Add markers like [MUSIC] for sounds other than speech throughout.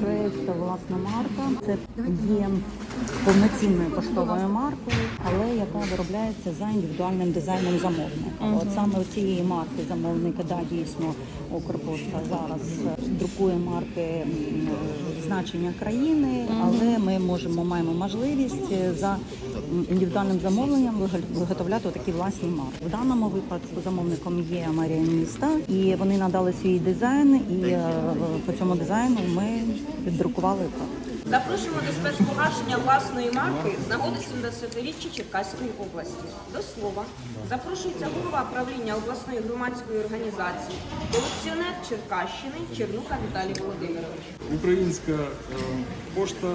Хрест власна марка. Це є повноцінною поштовою маркою, але яка виробляється за індивідуальним дизайном замовника. От саме у цієї марки замовника, да, дійсно Укрпошта зараз друкує марки значення країни, але ми можемо маємо можливість е, за індивідуальним замовленням виготовляти такі власні марки. В даному випадку замовником є Марія міста, і вони надали свій дизайн, і е, по цьому дизайну ми піддрукували так. Запрошуємо до спецпогашення власної марки з нагоди 70-річчя Черкаської області. До слова запрошується голова правління обласної громадської організації, колекціонер Черкащини Чернуха Віталій Володимирович. Українська е, пошта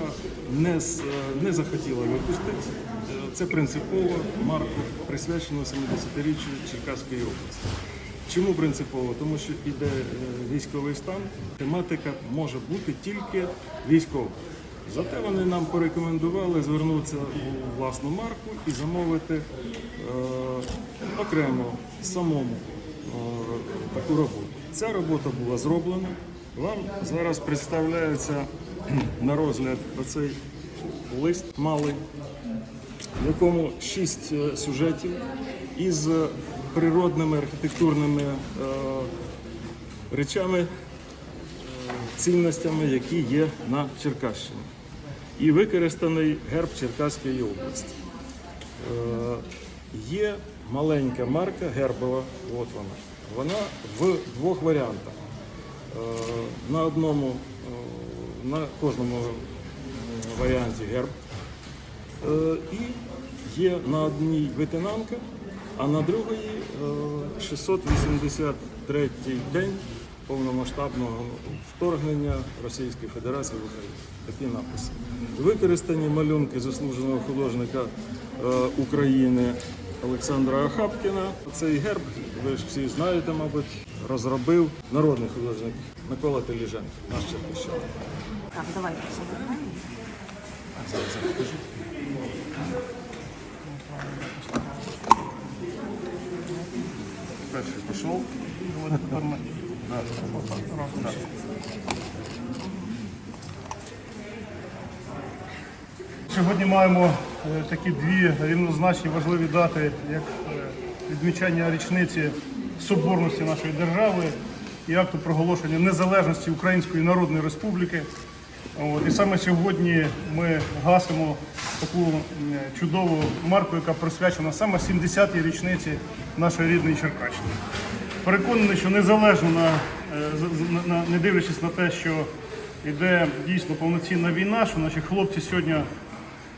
не, з- е, не захотіла випустити. Е, Це принципово марку присвячено 70-річчю Черкаської області. Чому принципово? Тому що іде е, військовий стан, тематика може бути тільки військова. Зате вони нам порекомендували звернутися у власну марку і замовити е, окремо самому е, таку роботу. Ця робота була зроблена. Вам зараз представляється [CLEARS THROAT] на розгляд оцей лист малий, в якому шість е, сюжетів із е, природними архітектурними е, речами, цінностями, які є на Черкащині. І використаний герб Черкаської області. Є маленька марка гербова, от вона. Вона в двох варіантах. На одному, на кожному варіанті герб. Е, І є на одній ветенанка, а на другій е, 683 день повномасштабного вторгнення Російської Федерації в Україну. Такі написи. Використані малюнки заслуженого художника е, України Олександра Ахапкіна. Цей герб, ви ж всі знаєте, мабуть, розробив народний художник Микола Теліженко, наш черкащанин. Так, давайте. Перший пішов. Сьогодні маємо е, такі дві рівнозначні важливі дати, як е, відмічання річниці соборності нашої держави і акту проголошення незалежності Української Народної Республіки. От, і саме сьогодні ми гасимо таку чудову марку, яка присвячена саме 70-й річниці нашої рідної Черкащини. Переконаний, що незалежно на, е, з- на не дивлячись на те, що йде дійсно повноцінна війна, що наші хлопці сьогодні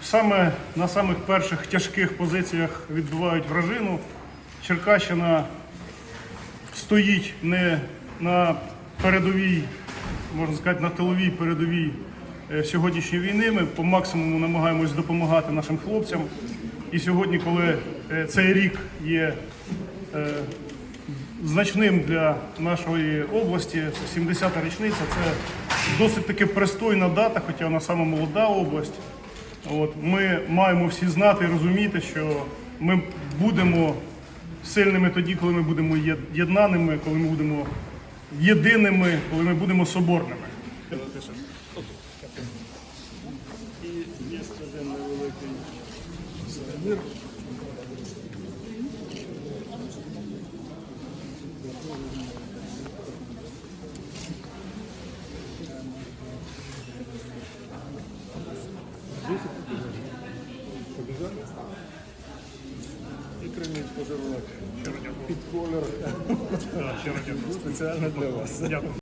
саме на самих перших тяжких позиціях відбивають вражину. Черкащина стоїть не на передовій, можна сказати, на тиловій передовій е, сьогоднішньої війни. Ми по максимуму намагаємось допомагати нашим хлопцям. І сьогодні, коли е, цей рік є е, значним для нашої області, 70-та річниця, це досить таки пристойна дата, хоча вона саме молода область. От, ми маємо всі знати і розуміти, що ми будемо сильними тоді, коли ми будемо єднаними, коли ми будемо єдиними, коли ми будемо соборними. І є один невеликий сувенір. Кремінь подарунок під колір спеціально для вас. Дякую.